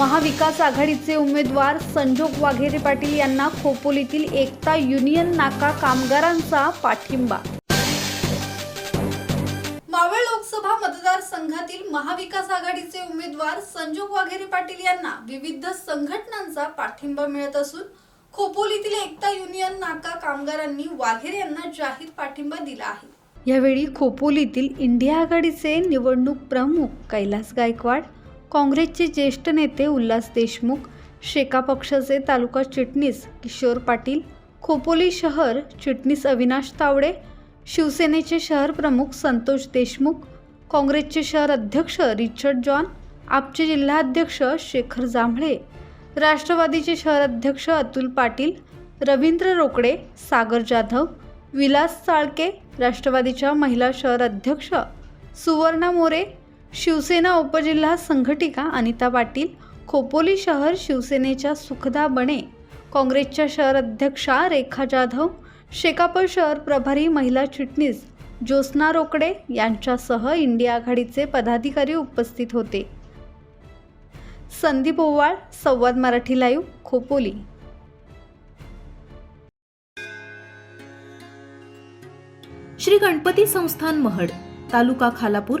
महाविकास आघाडीचे उमेदवार संजोग वाघेरे पाटील यांना खोपोलीतील एकता युनियन नाका कामगारांचा पाठिंबा. मावळ लोकसभा मतदारसंघातील महाविकास आघाडीचे उमेदवार संजोग वाघेरे पाटील यांना विविध संघटनांचा पाठिंबा मिळत असून खोपोलीतील एकता युनियन नाका कामगारांनी वाघेरे यांना जाहीर पाठिंबा दिला आहे. यावेळी खोपोलीतील इंडिया आघाडीचे निवडणूक प्रमुख कैलास गायकवाड काँग्रेसचे ज्येष्ठ नेते उल्हास देशमुख शेका पक्षाचे तालुका चिटणीस किशोर पाटील खोपोली शहर चिटणीस अविनाश तावडे शिवसेनेचे शहर प्रमुख संतोष देशमुख काँग्रेसचे शहर अध्यक्ष रिचर्ड जॉन आपचे जिल्हाध्यक्ष शेखर जांभळे राष्ट्रवादीचे शहर अध्यक्ष अतुल पाटील रवींद्र रोकडे सागर जाधव विलास चाळके राष्ट्रवादीच्या महिला शहर अध्यक्ष सुवर्णा मोरे शिवसेना उपजिल्हा संघटिका अनिता पाटील खोपोली शहर शिवसेनेच्या सुखदा बणे काँग्रेसच्या शहर अध्यक्षा रेखा जाधव शेकाप शहर प्रभारी महिला चिटणीस ज्योत्स्ना रोकडे यांच्यासह इंडिया आघाडीचे पदाधिकारी उपस्थित होते. संदीप ओवाळ संवाद मराठी लाईव्ह खोपोली. श्री गणपती संस्थान महड तालुका खालापूर